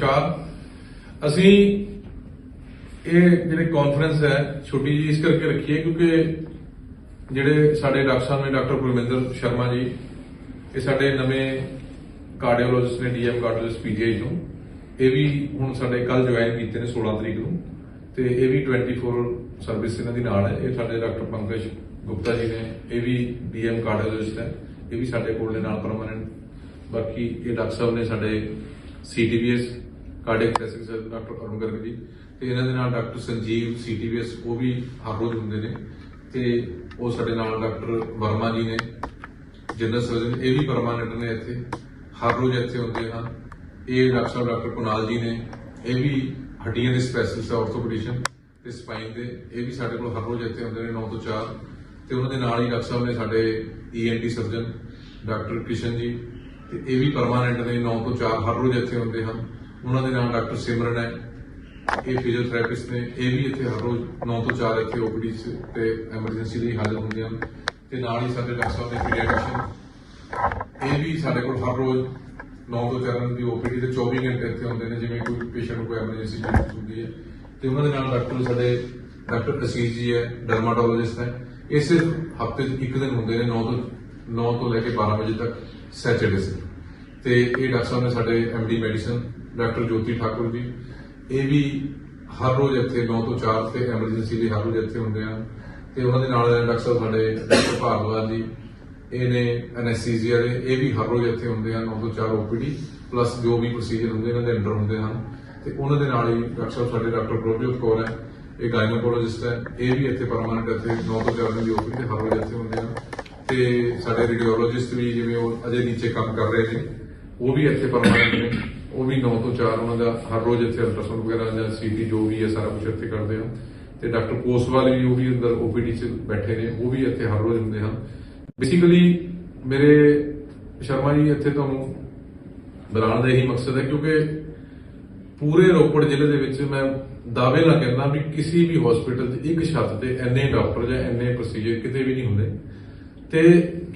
ਨਮਸਕਾਰ। ਅਸੀਂ ਇਹ ਜਿਹੜੇ ਕਾਨਫਰੰਸ ਹੈ, ਛੋਟੀ ਜੀ, ਇਸ ਕਰਕੇ ਰੱਖੀ ਹੈ ਕਿਉਂਕਿ ਜਿਹੜੇ ਸਾਡੇ ਡਾਕਟਰ ਸਾਹਿਬ ਨੇ, ਡਾਕਟਰ ਗੁਰਮਿੰਦਰ ਸ਼ਰਮਾ ਜੀ, ਇਹ ਸਾਡੇ ਨਵੇਂ ਕਾਰਡੀਓਲੋਜਿਸਟ ਨੇ ਡੀਐਮ ਕਾਰਡੀਓਲੋਜਿਸਟ ਪੀਜੀਆਈ ਤੋਂ ਇਹ ਵੀ ਹੁਣ ਸਾਡੇ ਕੱਲ ਜੁਆਇਨ ਕੀਤੇ ਨੇ 16 ਤਰੀਕ ਨੂੰ। ਤੇ ਇਹ ਵੀ 24 ਸਰਵਿਸ ਇਹਨਾਂ ਦੀ ਨਾਲ ਹੈ। ਇਹ ਸਾਡੇ ਡਾਕਟਰ ਪੰਕਜ ਗੁਪਤਾ ਜੀ ਨੇ, ਇਹ ਵੀ ਡੀਐਮ ਕਾਰਡੀਓਲੋਜਿਸਟ ਹੈ। ਇਹ ਵੀ ਸਾਡੇ ਕੋਲ ਨੇ, ਨਾਲ ਪਰਮਾਨੈਂਟ ਬਾਕੀ ਇਹ ਡਾਕਟਰ ਸਾਹਿਬ ਨੇ ਸਾਡੇ CTVS cardiac therapist surgeon doctor Arun Garg ji ਤੇ ਇਹਨਾਂ ਦੇ ਨਾਲ ਡਾਕਟਰ ਸੰਜੀਵ ਸੀਟੀਬੀਐਸ ਉਹ ਵੀ ਹਰ ਰੋਜ਼ ਹੁੰਦੇ ਨੇ, ਤੇ ਉਹ ਸਾਡੇ ਨਾਲ ਡਾਕਟਰ ਵਰਮਾ ਜੀ ਨੇ ਜਨਰਲ ਸਰਜਨ ਇਹ ਵੀ ਪਰਮਾਨੈਂਟ ਨੇ ਇੱਥੇ, ਹਰ ਰੋਜ਼ ਇੱਥੇ ਹੁੰਦੇ ਹਨ ਇਹ ਡਾਕਟਰ ਸਾਹਿਬ, ਡਾਕਟਰ ਕੁਨਾਲ ਜੀ ਨੇ, ਇਹ ਵੀ ਹੱਡੀਆਂ ਦੇ ਸਪੈਸ਼ਲਿਸਟ ਆਰਥੋਪੈਡਿਸ਼ਨ ਤੇ ਸਪਾਈਨ ਦੇ, ਇਹ ਵੀ ਸਾਡੇ ਕੋਲ ਹਰ ਰੋਜ਼ ਇੱਥੇ ਹੁੰਦੇ ਨੇ 9 ਤੋਂ 4 ਤੇ ਉਹਨਾਂ ਦੇ ਨਾਲ ਹੀ ਡਾਕਟਰ ਸਾਹਿਬ ਨੇ ਸਾਡੇ ENT surgeon doctor Kishan ji, ਤੇ ਇਹ ਵੀ ਪਰਮਾਨੈਂਟ ਨੇ 9 ਤੋਂ 4 ਹਰ ਰੋਜ਼ ਇੱਥੇ ਹੁੰਦੇ ਹਨ। ਉਹਨਾਂ ਦੇ ਨਾਲ ਡਾਕਟਰ ਸਿਮਰਨ ਹੈ, ਇਹ ਫਿਜ਼ੀਓਥੈਰੇਪਿਸਟ ਨੇ, ਇਹ ਵੀ ਇੱਥੇ ਹਰ ਰੋਜ਼ 9 ਤੋਂ 4 ਇੱਥੇ ਓਪੀਡੀ ਤੇ ਐਮਰਜੈਂਸੀ ਲਈ ਹਾਜ਼ਰ ਹੁੰਦੇ ਹਨ ਤੇ ਨਾਲ ਹੀ ਸਾਡੇ ਡਾਕਟਰ ਸਾਹਿਬ ਨੇ ਪੀਡੀਆਟ੍ਰਿਸ਼ਨ ਇਹ ਵੀ ਸਾਡੇ ਕੋਲ ਹਰ ਰੋਜ਼ 9 ਤੋਂ 4 ਦੀ ਓਪੀਡੀ ਤੇ 24 ਘੰਟੇ ਇੱਥੇ ਹੁੰਦੇ ਨੇ, ਜਿਵੇਂ ਕੋਈ ਪੇਸ਼ੈਂਟ ਨੂੰ ਕੋਈ ਐਮਰਜੈਂਸੀ ਜ਼ਰੂਰਤ ਹੁੰਦੀ ਹੈ। ਤੇ ਉਹਨਾਂ ਦੇ ਨਾਲ ਡਾਕਟਰ ਸਾਡੇ, ਡਾਕਟਰ ਅਸੀਸ ਜੀ ਹੈ ਡਰਮਾਟੋਲੋਜਿਸਟ ਹੈ। ਇਹ ਸਿਰਫ ਹਫ਼ਤੇ 'ਚ ਇੱਕ ਦਿਨ ਹੁੰਦੇ ਨੇ 9 ਤੋਂ 9 ਤੋਂ ਲੈ ਕੇ 12 ਵਜੇ ਤੱਕ ਸੈਚਰਡੇ ਸੇ ਤੇ ਇਹ ਡਾਕਟਰ ਸਾਹਿਬ ਨੇ ਸਾਡੇ MD medicine doctor Jyoti Thakur ji, ਇਹ ਵੀ ਹਰ ਰੋਜ਼ ਇੱਥੇ 9 ਤੋਂ 4 ਤੇ ਐਮਰਜੈਂਸੀ ਲਈ ਹਰ ਰੋਜ਼ ਇੱਥੇ ਹੁੰਦੇ ਆ। ਤੇ ਉਹਨਾਂ ਦੇ ਨਾਲ ਡਾਕਟਰ ਸਾਹਿਬ ਸਾਡੇ ਡਾਕਟਰ ਭਾਰਦਵਾਜ ਜੀ, ਇਹ ਨੇ ਐਨੈਸਥੀਸੀਆ ਦੇ ਇਹ ਵੀ ਹਰ ਰੋਜ਼ ਇੱਥੇ ਹੁੰਦੇ ਆ 9 ਤੋਂ 4 ਓਪੀਡੀ, ਪਲੱਸ ਜੋ ਵੀ ਪ੍ਰੋਸੀਜਰ ਹੁੰਦੇ, ਇਹਨਾਂ ਦੇ ਅੰਡਰ ਹੁੰਦੇ ਹਨ। ਤੇ ਉਹਨਾਂ ਦੇ ਨਾਲ ਹੀ ਡਾਕਟਰ ਸਾਹਿਬ ਸਾਡੇ ਡਾਕਟਰ ਪ੍ਰਭਜੋਤ ਕੌਰ ਹੈ, ਇਹ ਗਾਇਨੋਕੋਲੋਜਿਸਟ ਹੈ, ਇਹ ਵੀ ਇੱਥੇ ਪਰਮਾਨੈਂਟ ਇੱਥੇ 9 ਤੋਂ 4 ਦੀ ਓਪੀਡੀ ਤੇ ਹਰ ਰੋਜ਼ ਇੱਥੇ ਹੁੰਦੇ ਹਨ ਤੇ ਸਾਡੇ ਰੇਡੀਓਲੋਜਿਸਟ ਵੀ ਜਿਵੇਂ ਉਹ ਅਜੇ ਨੀਚੇ ਕੰਮ ਕਰ ਰਹੇ ਨੇ, ਉਹ ਵੀ ਇੱਥੇ ਪਰਮਾਨੈਂਟ ਨੇ। ਉਹ ਵੀ 9 ਤੋਂ 4 ਉਹਨਾਂ ਦਾ ਹਰ ਰੋਜ਼ ਇੱਥੇ ਅਲਟਰਾਸਾਊਂਡ ਵਗੈਰਾ ਜਾਂ ਸੀਟੀ ਜੋ ਵੀ ਹੈ, ਸਾਰਾ ਕੁਝ ਇੱਥੇ ਕਰਦੇ ਆ ਤੇ ਡਾਕਟਰ ਕੋਸਵਾਲ ਵੀ ਉਹ ਵੀ ਅੰਦਰ ਓਪੀਡੀ 'ਚ ਬੈਠੇ ਨੇ, ਉਹ ਵੀ ਇੱਥੇ ਹਰ ਰੋਜ਼ ਹੁੰਦੇ ਹਨ। ਬੇਸਿਕਲੀ ਮੇਰੇ ਸ਼ਰਮਾ ਜੀ, ਇੱਥੇ ਤੁਹਾਨੂੰ ਬੁਲਾਉਣ ਦਾ ਇਹੀ ਮਕਸਦ ਹੈ, ਕਿਉਂਕਿ ਪੂਰੇ ਰੋਪੜ ਜ਼ਿਲ੍ਹੇ ਦੇ ਵਿੱਚ ਮੈਂ ਦਾਅਵੇ ਨਾਲ ਕਹਿੰਦਾ ਵੀ ਕਿਸੇ ਵੀ ਹਸਪੀਟਲ 'ਚ ਇੱਕ ਛੱਤ ਤੇ ਇੰਨੇ ਡਾਕਟਰ ਜਾਂ ਇੰਨੇ ਪ੍ਰੋਸੀਜਰ ਕਿਤੇ ਵੀ ਨਹੀਂ ਹੁੰਦੇ। ਤੇ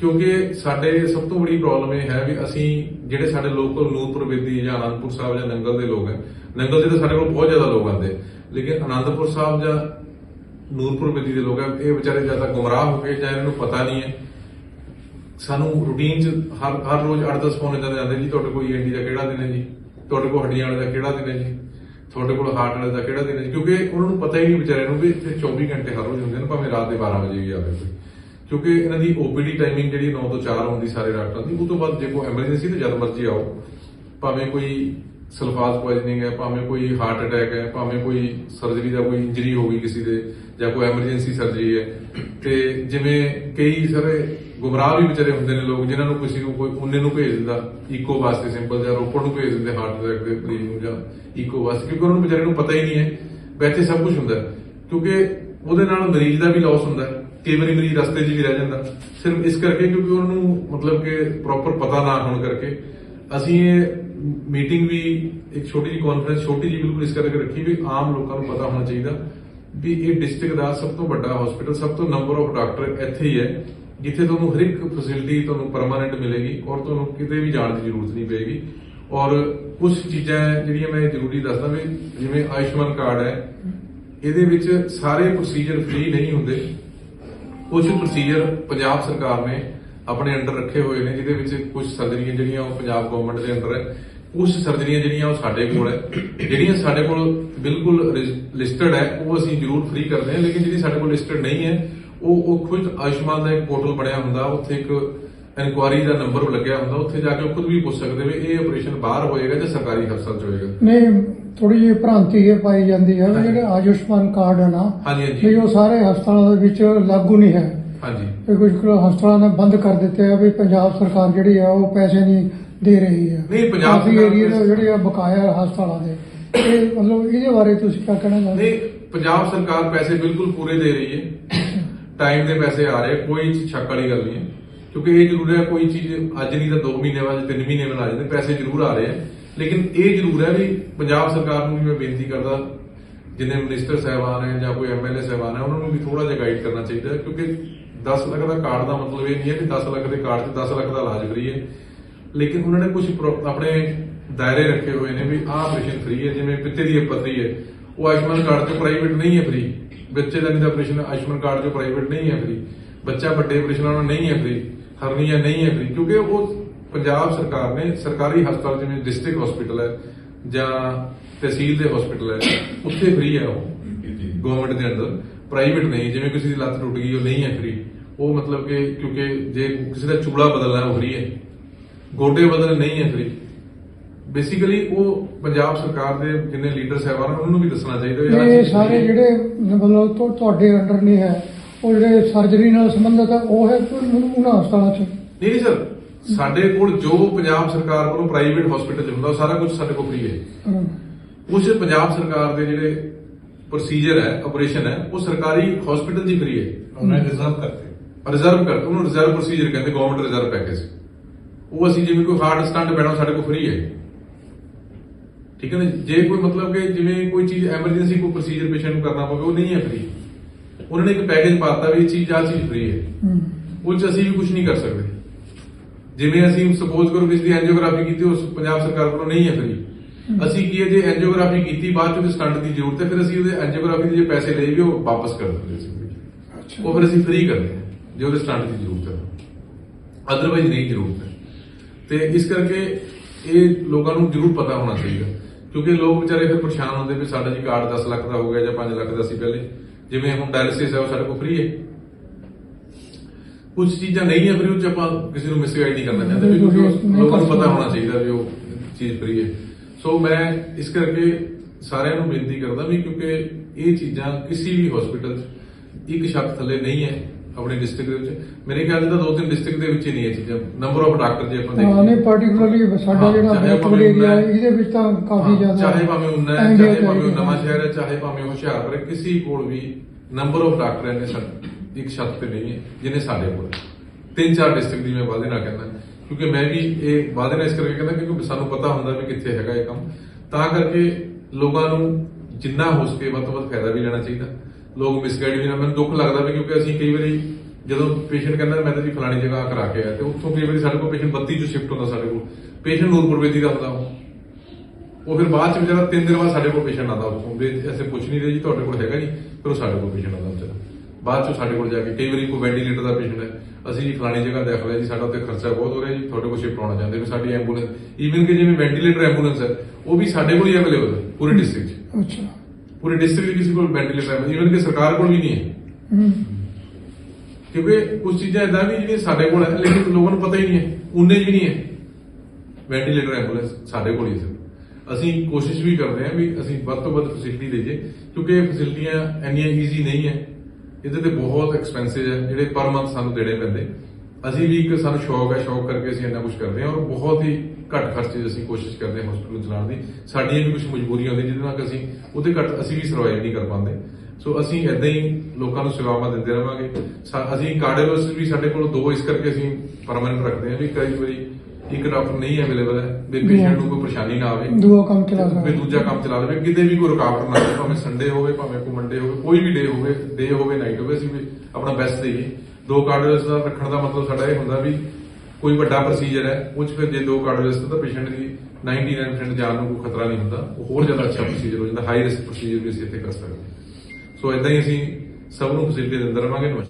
ਕਿਉਂਕਿ ਸਾਡੇ ਸਭ ਤੋਂ ਬੜੀ ਪ੍ਰੋਬਲਮ ਇਹ ਹੈ ਵੀ ਅਸੀਂ ਜਿਹੜੇ ਸਾਡੇ ਲੋਕਲ ਨੂਰਪੁਰ ਬੇਦੀ ਜਾਂ ਆਨੰਦਪੁਰ ਸਾਹਿਬ ਜਾਂ ਨੰਗਲ ਦੇ ਲੋਕ ਹੈ, ਨੰਗਲ ਦੇ ਤਾਂ ਸਾਡੇ ਕੋਲ ਬਹੁਤ ਜ਼ਿਆਦਾ ਲੋਕ ਆਉਂਦੇ, ਲੇਕਿਨ ਆਨੰਦਪੁਰ ਸਾਹਿਬ ਜਾਂ ਨੂਰਪੁਰ ਬੇਦੀ ਦੇ ਲੋਕ ਹੈ, ਇਹ ਵਿਚਾਰੇ ਜਾਂ ਗੁੰਮਰਾਹ ਹੋ ਗਏ ਜਾਂ ਇਹਨਾਂ ਨੂੰ ਪਤਾ ਨਹੀਂ ਹੈ। ਸਾਨੂੰ ਰੂਟੀਨ ਚ ਹਰ ਹਰ ਰੋਜ਼ 8-10 ਫੋਨ ਜਾਂਦੇ ਜਾਂਦੇ, ਜੀ ਤੁਹਾਡੇ ਕੋਲ ਈਐਨਟੀ ਦਾ ਕਿਹੜਾ ਦਿਨ ਹੈ ਜੀ? ਤੁਹਾਡੇ ਕੋਲ ਹੱਡੀਆਂ ਵਾਲੇ ਦਾ ਕਿਹੜਾ ਦਿਨ ਹੈ ਜੀ? ਤੁਹਾਡੇ ਕੋਲ ਹਾਰਟ ਵਾਲੇ ਦਾ ਕਿਹੜਾ ਦਿਨ ਹੈ ਜੀ? ਕਿਉਂਕਿ ਉਹਨਾਂ ਨੂੰ ਪਤਾ ਹੀ ਨਹੀਂ ਵਿਚਾਰਿਆਂ ਨੂੰ ਵੀ ਇੱਥੇ 24 ਘੰਟੇ ਹਰ ਰੋਜ਼ ਹੁੰਦੇ ਨੇ, ਭਾਵੇਂ ਰਾਤ ਦੇ 12 ਵਜੇ ਵੀ ਆਵੇ। ਕੋਈ ਕਿਉਂਕਿ ਇਹਨਾਂ ਦੀ ਓਪੀਡੀ ਟਾਈਮਿੰਗ ਜਿਹੜੀ 9 ਤੋਂ 4 ਹੁੰਦੀ ਸਾਰੇ ਡਾਕਟਰਾਂ ਦੀ, ਉਹ ਤੋਂ ਬਾਅਦ ਜੇ ਕੋਈ ਐਮਰਜੈਂਸੀ ਤੇ ਜਦ ਮਰਜ਼ੀ ਆਓ, ਭਾਵੇਂ ਕੋਈ ਸਲਫਾਸ ਪੋਇਜ਼ਨਿੰਗ ਹੈ, ਭਾਵੇਂ ਕੋਈ ਹਾਰਟ ਅਟੈਕ ਹੈ, ਭਾਵੇਂ ਕੋਈ ਸਰਜਰੀ ਦਾ ਕੋਈ ਇੰਜਰੀ ਹੋ ਗਈ ਕਿਸੇ ਦੇ, ਜਾਂ ਕੋਈ ਐਮਰਜੈਂਸੀ ਸਰਜਰੀ ਹੈ, ਤੇ ਜਿਵੇਂ ਕਈ ਸਾਰੇ ਗੁੰਮਰਾਹ ਵੀ ਵਿਚਾਰੇ ਹੁੰਦੇ ਨੇ ਲੋਕ, ਜਿਨ੍ਹਾਂ ਨੂੰ ਕਿਸੇ ਨੂੰ ਕੋਈ, ਉਹਨੇ ਨੂੰ ਭੇਜ ਦਿੰਦਾ ਈਕੋ ਵਾਸਤੇ ਸਿੰਪਲ ਜਾਂ ਰੋਪੜ ਨੂੰ ਭੇਜ ਦਿੰਦੇ ਹਾਰਟ ਅਟੈਕ ਦੇ ਮਰੀਜ਼ ਨੂੰ ਜਾਂ ਈਕੋ ਵਾਸਤੇ, ਕਿਉਂਕਿ ਉਹਨਾਂ ਨੂੰ ਵਿਚਾਰੇ ਨੂੰ ਪਤਾ ਹੀ ਨਹੀਂ ਹੈ, ਵੈਸੇ ਸਭ ਕੁਝ ਹੁੰਦਾ, ਕਿਉਂਕਿ ਉਹਦੇ ਨਾਲ ਮਰੀਜ਼ ਦਾ ਵੀ ਲਾਸ ਹੁੰਦਾ। ਹੈ ਕਈ ਵਾਰੀ ਮਰੀਜ਼ ਰਸਤੇ 'ਚ ਵੀ ਰਹਿ ਜਾਂਦਾ। ਸਿਰਫ ਇਸ ਕਰਕੇ ਕਿਉਂਕਿ ਉਹਨਾਂ ਨੂੰ ਮਤਲਬ ਕਿ ਪ੍ਰੋਪਰ ਪਤਾ ਨਾ ਹੋਣ ਕਰਕੇ ਅਸੀਂ ਇਹ ਮੀਟਿੰਗ ਵੀ ਇੱਕ ਛੋਟੀ ਜਿਹੀ ਕਾਨਫਰੰਸ ਛੋਟੀ ਜਿਹੀ ਬਿਲਕੁਲ ਇਸ ਕਰਕੇ ਰੱਖੀ ਵੀ ਆਮ ਲੋਕਾਂ ਨੂੰ ਪਤਾ ਹੋਣਾ ਚਾਹੀਦਾ ਵੀ ਇਹ ਡਿਸਟ੍ਰਿਕਟ ਦਾ ਸਭ ਤੋਂ ਵੱਡਾ ਹਸਪੀਟਲ ਸਭ ਤੋਂ ਨੰਬਰ ਆਫ ਡਾਕਟਰ ਇੱਥੇ ਹੀ ਹੈ, ਜਿੱਥੇ ਤੁਹਾਨੂੰ ਹਰ ਇੱਕ ਫੈਸਿਲਿਟੀ ਤੁਹਾਨੂੰ ਪਰਮਾਨੈਂਟ ਮਿਲੇਗੀ ਔਰ ਤੁਹਾਨੂੰ ਕਿਤੇ ਵੀ ਜਾਣ ਦੀ ਜ਼ਰੂਰਤ ਨਹੀਂ ਪਏਗੀ। ਔਰ ਕੁਝ ਚੀਜ਼ਾਂ ਜਿਹੜੀਆਂ ਮੈਂ ਜ਼ਰੂਰੀ ਦੱਸਦਾ ਵੀ ਜਿਵੇਂ ਆਯੁਸ਼ਮਾਨ ਕਾਰਡ ਹੈ, ਇਹਦੇ ਵਿੱਚ ਸਾਰੇ ਪ੍ਰੋਸੀਜਰ ਫ੍ਰੀ ਨਹੀਂ ਹੁੰਦੇ। ਕੁਝ ਪ੍ਰੋਸੀਜਰ ਪੰਜਾਬ ਸਰਕਾਰ ਨੇ ਆਪਣੇ ਅੰਡਰ ਰੱਖੇ ਹੋਏ ਨੇ, ਜਿਹਦੇ ਵਿੱਚ ਕੁਝ ਸਰਜਰੀਆਂ ਜਿਹੜੀਆਂ ਉਹ ਪੰਜਾਬ ਗਵਰਨਮੈਂਟ ਦੇ ਅੰਡਰ ਹੈ। ਕੁਝ ਸਰਜਰੀਆਂ ਜਿਹੜੀਆਂ ਉਹ ਸਾਡੇ ਕੋਲ ਹੈ। ਜਿਹੜੀਆਂ ਸਾਡੇ ਕੋਲ ਬਿਲਕੁਲ ਲਿਸਟਡ ਹੈ, ਉਹ ਅਸੀਂ ਜ਼ਰੂਰ ਫ੍ਰੀ ਕਰਦੇ ਹਾਂ, ਲੇਕਿਨ ਜਿਹੜੀ ਸਾਡੇ ਕੋਲ ਲਿਸਟਡ ਨਹੀਂ ਹੈ, ਉਹ ਉਹ ਖੁਦ ਆਯੁਸ਼ਮਾਨ ਦਾ ਇੱਕ ਪੋਰਟਲ ਬਣਿਆ ਹੁੰਦਾ, ਉੱਥੇ ਇੱਕ ਇਨਕੁਆਰੀ ਦਾ ਨੰਬਰ ਲੱਗਿਆ ਹੁੰਦਾ, ਉੱਥੇ ਜਾ ਕੇ ਖੁਦ ਵੀ ਪੁੱਛ ਸਕਦੇ ਵੀ ਇਹ ਆਪਰੇਸ਼ਨ ਬਾਹਰ ਹੋਏਗਾ ਜਾਂ ਸਰਕਾਰੀ ਹਸਪਤਾਲ 'ਚ ਹੋਏਗਾ। ਨਹੀਂ ਥੋੜੀ ਜਿਹੀ ਭ੍ਰਾਂਤੀ ਇਹ ਪਾਈ ਜਾਂਦੀ ਹੈ ਵੀ ਜਿਹੜੇ ਆਯੁਸ਼ਮਾਨ ਕਾਰਡ ਹੈ ਨਾ ਹਾਂਜੀ ਵੀ ਹਾਂਜੀ ਉਹ ਸਾਰੇ ਹਸਪਤਾਲਾਂ ਦੇ ਵਿੱਚ ਲਾਗੂ ਨਹੀਂ ਹੈ। ਹਾਂਜੀ। ਵੀ ਕੁਝ ਕੁ ਹਸਪਤਾਲਾਂ ਨੇ ਬੰਦ ਕਰ ਦਿੱਤੇ ਆ ਵੀ ਪੰਜਾਬ ਸਰਕਾਰ ਜਿਹੜੀ ਆ ਉਹ ਪੈਸੇ ਨਹੀਂ ਦੇ ਰਹੀ ਹੈ। ਨਹੀਂ, ਪੰਜਾਬ ਕਾਫੀ ਸਰਕਾਰ ਏਰੀਆ ਪੈਸੇ- ਜਿਹੜੇ ਆ ਬਕਾਇਆ ਹਸਪਤਾਲਾਂ ਦੇ। ਇਹ ਮਤਲਬ ਇਹਦੇ ਬਾਰੇ ਤੁਸੀਂ ਕੀ ਕਹਿਣਾ ਚਾਹੁੰਦੇ ਨਹੀਂ ਪੰਜਾਬ ਸਰਕਾਰ ਪੈਸੇ ਬਿਲਕੁਲ ਪੂਰੇ ਦੇ ਰਹੀ ਹੈ। ਟਾਈਮ ਦੇ ਪੈਸੇ ਆ ਰਹੇ ਕੋਈ ਸ਼ੱਕ ਵਾਲੀ ਗੱਲ ਨਹੀਂ ਹੈ। ਕਿਉਂਕਿ ਇਹ ਜ਼ਰੂਰ ਹੈ ਕੋਈ ਚੀਜ਼ ਅੱਜ ਨਹੀਂ ਤਾਂ 2 ਮਹੀਨੇ ਬਾਅਦ 3 ਮਹੀਨੇ ਬਾਅਦ ਆ ਜਾਂਦੇ ਪੈਸੇ ਜ਼ਰੂਰ ਆ ਰਹੇ ਹੈ। ਲੇਕਿਨ ਇਹ ਜ਼ਰੂਰ ਹੈ ਵੀ ਪੰਜਾਬ ਸਰਕਾਰ ਨੂੰ ਵੀ ਮੈਂ ਬੇਨਤੀ ਕਰਦਾ, ਜਿੰਨੇ ਮਿਨਿਸਟਰ ਸਾਹਿਬਾਨ ਹੈ ਜਾਂ ਕੋਈ ਐਮਐਲਏ ਸਾਹਿਬਾਨ ਹੈ, ਉਹਨਾਂ ਨੂੰ ਵੀ ਥੋੜਾ ਜਿਹਾ ਗਾਈਡ ਕਰਨਾ ਚਾਹੀਦਾ ਕਿਉਂਕਿ 10 ਲੱਖ ਦਾ ਕਾਰਡ ਦਾ ਮਤਲਬ ਇਹ ਨਹੀਂ ਹੈ ਕਿ 10 ਲੱਖ ਦੇ ਕਾਰਡ 'ਚ 10 ਲੱਖ ਦਾ ਇਲਾਜ ਫਰੀ ਹੈ। ਲੇਕਿਨ ਉਹਨਾਂ ਨੇ ਕੁਝ ਆਪਣੇ ਦਾਇਰੇ ਰੱਖੇ ਹੋਏ ਨੇ ਵੀ ਆਹ ਆਪਰੇਸ਼ਨ ਫ੍ਰੀ ਹੈ, ਜਿਵੇਂ ਪਿੱਤੇ ਦੀ ਪੱਥਰੀ ਹੈ। ਉਹ ਆਯੁਸ਼ਮਾਨ ਕਾਰਡ ਤੋਂ ਪ੍ਰਾਈਵੇਟ ਨਹੀਂ ਹੈ ਫ੍ਰੀ ਬੱਚੇ ਦਾ ਨਹੀਂ ਆਪਰੇਸ਼ਨ ਆਯੁਸ਼ਮਾਨ ਕਾਰਡ ਤੋਂ ਪ੍ਰਾਈਵੇਟ ਨਹੀਂ ਹੈ ਫ੍ਰੀ ਬੱਚਾ ਵੱਡੇ ਆਪਰੇਸ਼ਨਾਂ ਨਾਲ ਨਹੀਂ ਹੈ ਫ੍ਰੀ ਹਰਨੀਆ ਨਹੀਂ ਹੈ ਫ੍ਰੀ ਕਿਉਂਕਿ ਉਹ ਪੰਜਾਬ ਸਰਕਾਰ ਨੇ ਸਰਕਾਰੀ ਹਸਪਤਾਲ ਜਿਵੇਂ ਡਿਸਟ੍ਰਿਕਟ ਹਸਪੀਟਲ ਹੈ ਜਾਂ ਤਹਿਸੀਲ ਦੇ ਹਸਪੀਟਲ ਹੈ ਉੱਥੇ ਫ੍ਰੀ ਹੈ ਉਹ। ਗਵਰਨਮੈਂਟ ਦੇ ਅੰਦਰ। ਪ੍ਰਾਈਵੇਟ ਨਹੀਂ ਜਿਵੇਂ ਕਿਸੇ ਦੀ ਲੱਤ ਟੁੱਟ ਗਈ ਉਹ ਨਹੀਂ ਹੈ ਫ੍ਰੀ ਉਹ ਮਤਲਬ ਕਿ ਕਿਉਂਕਿ ਜੇ ਕਿਸੇ ਦਾ ਚੂੜਾ ਬਦਲਣਾ ਉਹ ਫ੍ਰੀ ਹੈ। ਗੋਡੇ ਬਦਲਣੇ ਨਹੀਂ ਹੈ ਫ੍ਰੀ ਬੇਸਿਕਲੀ ਉਹ ਪੰਜਾਬ ਸਰਕਾਰ ਦੇ ਜਿੰਨੇ ਲੀਡਰ ਸਾਹਿਬਾਨ ਉਹਨਾਂ ਨੂੰ ਵੀ ਦੱਸਣਾ ਚਾਹੀਦਾ ਇਹ ਸਾਰੇ। ਜਿਹੜੇ ਮਤਲਬ ਤੁਹਾਡੇ ਅੰਡਰ ਨਹੀਂ ਹੈ ਉਹ ਜਿਹੜੇ ਸਰਜਰੀ ਨਾਲ ਸੰਬੰਧਿਤ ਹੈ ਉਹ ਹੈ ਉਹਨਾਂ ਹਸਪਤਾਲਾਂ 'ਚ? ਨਹੀਂ ਸਰ ਸਾਡੇ ਕੋਲ ਜੋ ਪੰਜਾਬ ਸਰਕਾਰ ਵੱਲੋਂ ਪ੍ਰਾਈਵੇਟ ਹਸਪੀਟਲ ਹੁੰਦਾ ਉਹ ਸਾਰਾ ਕੁਝ ਸਾਡੇ ਕੋਲ ਫ੍ਰੀ ਹੈ। ਉਸ 'ਚ ਪੰਜਾਬ ਸਰਕਾਰ ਦੇ ਜਿਹੜੇ ਪ੍ਰੋਸੀਜਰ ਹੈ ਆਪਰੇਸ਼ਨ ਹੈ ਉਹ ਸਰਕਾਰੀ ਹਸਪੀਟਲ 'ਚ ਹੀ ਫ੍ਰੀ ਹੈ। ਉਹਨਾਂ ਨੇ ਰਿਜ਼ਰਵ ਕਰਤੇ ਰਿਜ਼ਰਵ ਕਰ ਉਹਨੂੰ ਰਿਜ਼ਰਵ ਪ੍ਰੋਸੀਜਰ ਕਹਿੰਦੇ ਗਵਰਨਮੈਂਟ ਰਿਜ਼ਰਵ ਪੈਕੇਜ ਉਹ ਅਸੀਂ ਜਿਵੇਂ ਕੋਈ ਹਾਰਟ ਸਟੰਟ ਪੈਣਾ ਸਾਡੇ ਕੋਲ ਫ੍ਰੀ ਹੈ। ਠੀਕ ਹੈ ਨਾ ਜੇ? ਕੋਈ ਮਤਲਬ ਕਿ ਜਿਵੇਂ ਕੋਈ ਚੀਜ਼ ਐਮਰਜੈਂਸੀ ਕੋਈ ਪ੍ਰੋਸੀਜਰ ਪੇਸ਼ੈਂਟ ਨੂੰ ਕਰਨਾ ਪਵੇ ਉਹ ਨਹੀਂ ਹੈ ਫ੍ਰੀ ਉਹਨਾਂ ਨੇ ਇੱਕ ਪੈਕੇਜ ਪਾਤਾ ਵੀ ਇਹ ਚੀਜ਼ ਆ ਚੀਜ਼ ਫ੍ਰੀ ਹੈ। ਉਹ 'ਚ ਅਸੀਂ ਵੀ ਕੁਝ ਨਹੀਂ ਕਰ ਸਕਦੇ। ਜਿਵੇਂ ਅਸੀਂ ਸਪੋਜ਼ ਕਰੋ ਕਿਸੇ ਦੀ ਐਂਜੀਓਗ੍ਰਾਫੀ ਕੀਤੀ ਉਸ ਪੰਜਾਬ ਸਰਕਾਰ ਵੱਲੋਂ ਨਹੀਂ ਹੈ ਫ੍ਰੀ ਅਸੀਂ ਕੀ ਹੈ ਜੇ ਐਂਜੀਓਗ੍ਰਾਫੀ ਕੀਤੀ ਬਾਅਦ ਚ ਉਹਦੇ ਸਟੰਟ ਦੀ ਜ਼ਰੂਰਤ ਹੈ ਫਿਰ ਅਸੀਂ ਉਹਦੇ ਐਂਜੀਓਗ੍ਰਾਫੀ ਦੇ ਜੇ ਪੈਸੇ ਲਏ ਵੀ ਉਹ ਵਾਪਸ ਕਰ ਦਿੰਦੇ ਸੀ। ਅੱਛਾ। ਉਹ ਫਿਰ ਅਸੀਂ ਫ੍ਰੀ ਕਰਦੇ ਹਾਂ ਜੇ ਉਹਦੇ ਸਟੰਟ ਦੀ ਜ਼ਰੂਰਤ ਹੈ। ਅਦਰਵਾਈਜ਼ ਨਹੀਂ ਜ਼ਰੂਰਤ ਹੈ। ਤੇ ਇਸ ਕਰਕੇ ਇਹ ਲੋਕਾਂ ਨੂੰ ਜ਼ਰੂਰ ਪਤਾ ਹੋਣਾ ਚਾਹੀਦਾ ਕਿਉਂਕਿ ਲੋਕ ਵਿਚਾਰੇ ਫਿਰ ਪਰੇਸ਼ਾਨ ਹੁੰਦੇ ਵੀ ਸਾਡਾ ਜੀ ਕਾਰਡ 10 ਲੱਖ ਦਾ ਹੋ ਗਿਆ ਜਾਂ 5 ਲੱਖ ਦਾ ਸੀ ਪਹਿਲੇ। ਜਿਵੇਂ ਹੁਣ ਡਾਇਲਿਸਿਸ ਹੈ ਉਹ ਸਾਡੇ ਕੋਲ ਫ੍ਰੀ ਹੈ। ਕੁਝ ਚੀਜ਼ਾਂ ਨਹੀਂ ਹੈ ਫ੍ਰੀ ਉਹ 'ਚ ਆਪਾਂ ਕਿਸੇ ਨੂੰ ਮਿਸਗਾਈਡ ਨਹੀਂ ਕਰਨਾ ਚਾਹੁੰਦੇ। ਵੀ ਕਿਉਂਕਿ ਲੋਕਾਂ ਨੂੰ ਪਤਾ ਹੋਣਾ ਚਾਹੀਦਾ ਵੀ ਉਹ ਚੀਜ਼ ਫ੍ਰੀ ਹੈ। ਸੋ ਮੈਂ ਇਸ ਕਰਕੇ ਸਾਰਿਆਂ ਨੂੰ ਬੇਨਤੀ ਕਰਦਾ ਵੀ ਕਿਉਂਕਿ ਇਹ ਚੀਜ਼ਾਂ ਕਿਸੇ ਵੀ ਹਸਪੀਟਲ 'ਚ ਇੱਕ ਛੱਤ ਥੱਲੇ ਨਹੀਂ ਹੈ ਆਪਣੇ ਡਿਸਟ੍ਰਿਕਟ ਦੇ ਵਿੱਚ। ਮੇਰੇ ਖਿਆਲ ਤਾਂ ਦੋ ਤਿੰਨ ਡਿਸਟ੍ਰਿਕਟ ਦੇ ਵਿੱਚ ਹੀ ਨਹੀਂ ਇਹ ਚੀਜ਼ਾਂ। ਨੰਬਰ ਆਫ ਡਾਕਟਰ ਜੇ ਆਪਾਂ ਹਾਂ ਨਹੀਂ ਦੇਖੀਏ ਪਾਰਟਿਕੂਲਰਲੀ ਸਾਡਾ ਹਾਂ, ਜਿਹੜਾ ਬੈਕਵਰਡ ਏਰੀਆ ਹੈ ਇਹਦੇ ਵਿੱਚ ਤਾਂ ਕਾਫੀ ਹਾਂ, ਜ਼ਿਆਦਾ ਚਾਹੇ ਭਾਵੇਂ ਉਨਾ ਹੈ ਚਾਹੇ ਭਾਵੇਂ। ਨਵਾਂ ਸ਼ਹਿਰ ਹੈ ਚਾਹੇ ਭਾਵੇਂ ਹੁਸ਼ਿਆਰਪੁਰ ਹੈ ਕਿਸੇ ਕੋਲ ਵੀ ਨੰਬਰ ਆਫ ਡਾਕਟਰ ਨੇ ਸਾਡੇ ਇੱਕ ਛੱਤ ਤੇ ਨਹੀਂ ਹੈ, ਜਿਹਨੇ ਸਾਡੇ ਕੋਲ। ਤਿੰਨ ਚਾਰ ਡਿਸਟ੍ਰਿਕਟ ਦੀ ਮੈਂ ਵਾਅਦੇ ਨਾਲ ਕਹਿੰਦਾ, ਕਿਉਂਕਿ ਮੈਂ ਵੀ ਇਹ ਵਾਅਦੇ ਨਾਲ ਇਸ ਕਰਕੇ ਕਹਿੰਦਾ, ਕਿਉਂਕਿ ਸਾਨੂੰ ਪਤਾ ਹੁੰਦਾ ਵੀ ਕਿੱਥੇ ਹੈਗਾ ਇਹ ਕੰਮ। ਤਾਂ ਕਰਕੇ ਲੋਕਾਂ ਨੂੰ ਜਿੰਨਾ ਹੋ ਸਕੇ ਵੱਧ ਤੋਂ ਵੱਧ ਫਾਇਦਾ ਵੀ ਲੈਣਾ ਚਾਹੀਦਾ। ਲੋਕ ਮਿਸਗਾਈਡ ਵੀ ਨਾ ਮੈਨੂੰ ਦੁੱਖ ਲੱਗਦਾ ਵੀ ਕਿਉਂਕਿ ਅਸੀਂ ਕਈ ਵਾਰੀ ਜਦੋਂ ਪੇਸ਼ੈਂਟ ਕਹਿੰਦਾ, ਮੈਂ ਤਾਂ ਜੀ ਫਲਾਣੀ ਜਗ੍ਹਾ ਕਰਾ ਕੇ ਆਇਆ ਤੇ ਉੱਥੋਂ ਕਈ ਵਾਰੀ ਸਾਡੇ ਕੋਲ ਪੇਸ਼ੈਂਟ 32 ਚ ਸ਼ਿਫਟ ਹੁੰਦਾ ਸਾਡੇ ਕੋਲ। ਪੇਸ਼ੈਂਟ ਨੂਰਪੁਰ ਵੇਦੀ ਦਾ ਹੁੰਦਾ ਉਹ। ਉਹ ਫਿਰ ਬਾਅਦ ਚ ਵਿਚਾਰਾ ਤਿੰਨ ਦਿਨ ਬਾਅਦ ਸਾਡੇ ਕੋਲ ਪੇਸ਼ੈਂਟ ਆਉਂਦਾ ਉੱਥੋਂ। ਐਸੇ ਪੁੱਛ ਨਹੀਂ ਰਹੇ ਜੀ, ਤੁਹਾਡੇ ਕੋਲ ਹੈਗਾ ਨਹੀਂ, ਫਿਰ ਉਹ ਸਾਡੇ ਕੋਲ ਪੇਸ਼ੈਂਟ ਆਉਂਦਾ ਵਿਚਾਰਾ। ਬਾਅਦ ਚ ਸਾਡੇ ਕੋਲ ਜਾ ਕੇ ਕਈ ਵਾਰੀ ਕੋਈ ਵੈਂਟੀਲੇਟਰ ਦਾ ਪੇਸ਼ੈਂਟ ਹੈ। ਅਸੀਂ ਜੀ ਫਲਾਣੀ ਜਗ੍ਹਾ ਦੇਖ ਲਿਆ ਜੀ ਸਾਡਾ ਉੱਤੇ ਖਰਚਾ ਬਹੁਤ ਹੋ ਰਿਹਾ ਜੀ ਤੁਹਾਡੇ ਕੋਲ ਸ਼ਿਫਟ ਆਉਣਾ ਚਾਹੁੰਦੇ ਵੀ ਸਾਡੀ ਐਂਬੂਲੈਂਸ ਈਵਨ ਕਿ ਜਿਵੇਂ ਵੈਂਟੀਲੇਟਰ ਐਂਬੂਲੈਂਸ ਹੈ ਉਹ ਵੀ ਸਾਡੇ ਕੋਲ ਹੀ ਅਵੇਲੇਬਲ ਹੈ ਪੂਰੇ ਡਿਸਟ੍ਰਿਕਟ 'ਚ। ਅੱਛਾ। ਪੂਰੇ ਡਿਸਟ੍ਰਿਕਟ 'ਚ ਕਿਸੇ ਕੋਲ ਵੈਂਟੀਲੇਟਰ ਹੈ ਈਵਨ ਕਿ ਸਰਕਾਰ ਕੋਲ ਵੀ ਨਹੀਂ ਹੈ। ਕਿਉਂਕਿ ਕੁਝ ਚੀਜ਼ਾਂ ਇਦਾਂ ਵੀ ਜਿਹੜੀਆਂ ਸਾਡੇ ਕੋਲ ਹੈ ਲੇਕਿਨ ਲੋਕਾਂ ਨੂੰ ਪਤਾ ਹੀ ਨਹੀਂ ਹੈ ਉਨੇ ਵੀ ਨਹੀਂ ਹੈ। ਵੈਂਟੀਲੇਟਰ ਐਂਬੂਲੈਂਸ ਸਾਡੇ ਕੋਲ ਹੀ ਹੈ ਅਸੀਂ ਕੋਸ਼ਿਸ਼ ਵੀ ਕਰਦੇ ਹਾਂ ਵੀ ਅਸੀਂ ਵੱਧ ਤੋਂ ਵੱਧ ਫੈਸਿਲਿਟੀ ਦੇਈਏ ਕਿਉਂਕਿ ਇਹ ਫੈਸਿਲਿਟੀਆਂ ਇੰਨੀਆਂ ਈਜ਼ੀ ਨਹੀਂ ਹੈ। ਇਹਦੇ ਤੇ ਬਹੁਤ ਐਕਸਪੈਂਸਿਵ ਹੈ, ਜਿਹੜੇ ਪਰ ਮੰਥ ਸਾਨੂੰ ਦੇਣੇ ਪੈਂਦੇ। ਅਸੀਂ ਵੀ ਇੱਕ ਸਾਨੂੰ ਸ਼ੌਕ ਹੈ, ਸ਼ੌਕ ਕਰਕੇ ਅਸੀਂ ਇੰਨਾ ਕੁਝ ਕਰਦੇ ਹਾਂ ਔਰ ਬਹੁਤ ਹੀ ਘੱਟ ਖਰਚੇ 'ਚ ਅਸੀਂ ਕੋਸ਼ਿਸ਼ ਕਰਦੇ ਹਾਂ ਹਸਪੀਟਲ ਚਲਾਉਣ ਦੀ। ਸਾਡੀਆਂ ਵੀ ਕੁਝ ਮਜਬੂਰੀਆਂ ਹੁੰਦੀਆਂ ਜਿਹਦੇ ਨਾਲ ਕਿ ਅਸੀਂ ਉਹਦੇ ਘੱਟ ਅਸੀਂ ਵੀ ਸਰਵਾਈਵ ਨਹੀਂ ਕਰ ਪਾਉਂਦੇ। ਸੋ ਅਸੀਂ ਇਦਾਂ ਹੀ ਲੋਕਾਂ ਨੂੰ ਸੇਵਾਵਾਂ ਦਿੰਦੇ ਰਵਾਂਗੇ। ਸਾ- ਅਸੀਂ ਕਾਰਡੀਓਲੋਜਿਸਟ ਵੀ ਸਾਡੇ ਕੋਲ ਦੋ ਇਸ ਕਰਕੇ ਅਸੀਂ ਪਰਮਨੈਂਟ ਰੱਖਦੇ ਹਾਂ ਵੀ ਕਈ ਵਾਰੀ ਇੱਕ ਡਾਕਟਰ ਨਹੀਂ ਅਵੇਲੇਬਲ ਹੈ ਵੀ ਪੇਸ਼ੈਂਟ ਨੂੰ ਕੋਈ ਪਰੇਸ਼ਾਨੀ ਨਾ ਆਵੇ। ਦੂਆ ਕੰਮ ਚਲਾ ਵੀ ਸਕਦਾ। ਦੂਜਾ ਕੰਮ ਚਲਾ ਲਵੇ ਕਿਤੇ ਵੀ ਕੋਈ ਰੁਕਾਵਟ ਨਾ ਆਵੇ ਭਾਵੇਂ ਸੰਡੇ ਹੋਵੇ ਭਾਵੇਂ ਕੋਈ ਮੰਡੇ ਹੋਵੇ ਕੋਈ ਵੀ ਡੇ ਹੋਵੇ ਡੇ ਹੋਵੇ ਨਾਈਟ ਹੋਵੇ ਅਸੀਂ ਵੀ ਆਪਣਾ ਬੈਸਟ ਦੇਈਏ। ਦੋ ਕਾਰਡੀਓਲੋਜਿਸਟ ਦਾ ਰੱਖਣ ਦਾ ਮਤਲਬ ਸਾਡਾ ਇਹ ਹੁੰਦਾ ਵੀ ਕੋਈ ਵੱਡਾ ਪ੍ਰੋਸੀਜਰ ਹੈ ਉਹ 'ਚ ਫਿਰ ਜੇ ਦੋ ਕਾਰਡੀਓਲੋਜਿਸਟ ਤਾਂ ਪੇਸ਼ੈਂਟ ਦੀ 99% ਜਾਨ ਨੂੰ ਕੋਈ ਖਤਰਾ ਨਹੀਂ ਹੁੰਦਾ। ਉਹ ਹੋਰ ਜ਼ਿਆਦਾ ਅੱਛਾ ਪ੍ਰੋਸੀਜਰ ਹੋ ਜਾਂਦਾ ਹਾਈ ਰਿਸਕ ਪ੍ਰੋਸੀਜਰ ਵੀ ਅਸੀਂ ਇੱਥੇ ਕਰ ਸਕਦੇ ਸੋ ਇਦਾਂ ਹੀ ਅਸੀਂ ਸਭ ਨੂੰ ਫੈਸਿਲਿਟੀ ਦਿੰਦੇ ਰਵਾਂਗੇ ਨਮਸਕਾਰ।